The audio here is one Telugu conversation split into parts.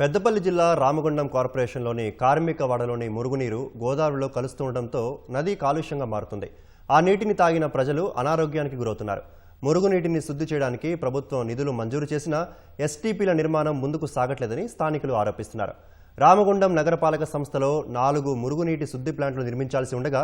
పెద్దపల్లి జిల్లా రామగుండం కార్పొరేషన్లోని కార్మిక వాడలోని మురుగునీరు గోదావరిలో కలుస్తుండటంతో నది కాలుష్యంగా మారుతుంది. ఆ నీటిని తాగిన ప్రజలు అనారోగ్యానికి గురవుతున్నారు. మురుగునీటిని శుద్ధి చేయడానికి ప్రభుత్వం నిధులు మంజూరు చేసినా ఎస్టీపీల నిర్మాణం ముందుకు సాగట్లేదని స్థానికులు ఆరోపిస్తున్నారు. రామగుండం నగరపాలక సంస్థలో నాలుగు మురుగునీటి శుద్ధి ప్లాంట్లు నిర్మించాల్సి ఉండగా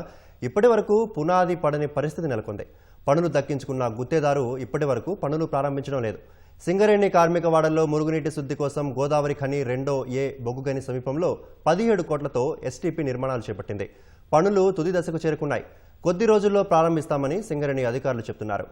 ఇప్పటి వరకు పునాది పడని పరిస్థితి నెలకొంది. పనులు దక్కించుకున్న గుత్తేదారు ఇప్పటి వరకు పనులు ప్రారంభించడం లేదు. సింగరేణి కార్మిక వాడల్లో మురుగునీటి శుద్ధి కోసం గోదావరి ఖని రెండో ఏ బొగ్గుగని సమీపంలో పదిహేడు కోట్లతో ఎస్టీపీ నిర్మాణాలు చేపట్టింది. పనులు తుది దశకు చేరుకున్నాయి. కొద్ది రోజుల్లో ప్రారంభిస్తామని సింగరేణి అధికారులు చెబుతున్నారు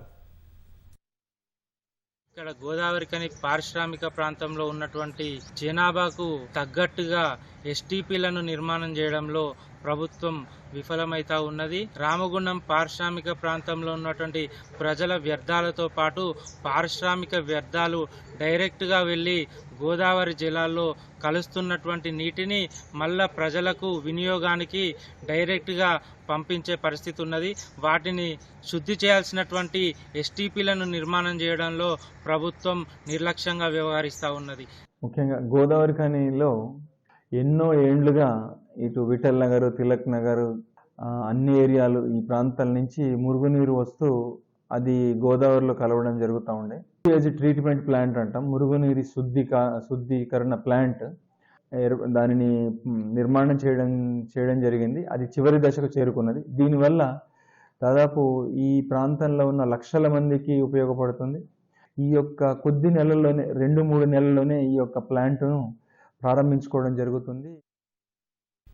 ఇక్కడ గోదావరి కని పారిశ్రామిక ప్రాంతంలో ఉన్నటువంటి జనాభాకు తగ్గట్టుగా ఎస్టీపీలను నిర్మాణం చేయడంలో ప్రభుత్వం విఫలమైతా ఉన్నది. రామగుండం పారిశ్రామిక ప్రాంతంలో ఉన్నటువంటి ప్రజల వ్యర్థాలతో పాటు పారిశ్రామిక వ్యర్థాలు డైరెక్ట్గా వెళ్ళి గోదావరి జిల్లాల్లో కలుస్తున్నటువంటి నీటిని మళ్ళా ప్రజలకు వినియోగానికి డైరెక్ట్గా పంపించే పరిస్థితి ఉన్నది. వాటిని శుద్ధి చేయాల్సినటువంటి ఎస్టీపీలను నిర్మాణం చేయడంలో ప్రభుత్వం నిర్లక్ష్యంగా వ్యవహరిస్తూ ఉన్నది. ముఖ్యంగా గోదావరి ఖనిలో ఎన్నో ఏండ్లుగా ఇటు విఠల్ నగర్ తిలక్ నగర్ అన్ని ఏరియాలు ఈ ప్రాంతాల నుంచి మురుగునీరు వస్తూ అది గోదావరిలో కలవడం జరుగుతూ ఉండే. ఏజ్ ట్రీట్మెంట్ ప్లాంట్ అంటాం. మురుగునీరు శుద్ధి శుద్ధీకరణ ప్లాంట్ దానిని నిర్మాణం చేయడం చేయడం జరిగింది. అది చివరి దశకు చేరుకున్నది. దీనివల్ల దాదాపు ఈ ప్రాంతంలో ఉన్న లక్షల మందికి ఉపయోగపడుతుంది. ఈ యొక్క కొద్ది నెలల్లోనే రెండు మూడు నెలల్లోనే ఈ యొక్క ప్లాంట్ను ప్రారంభించుకోవడం జరుగుతుంది.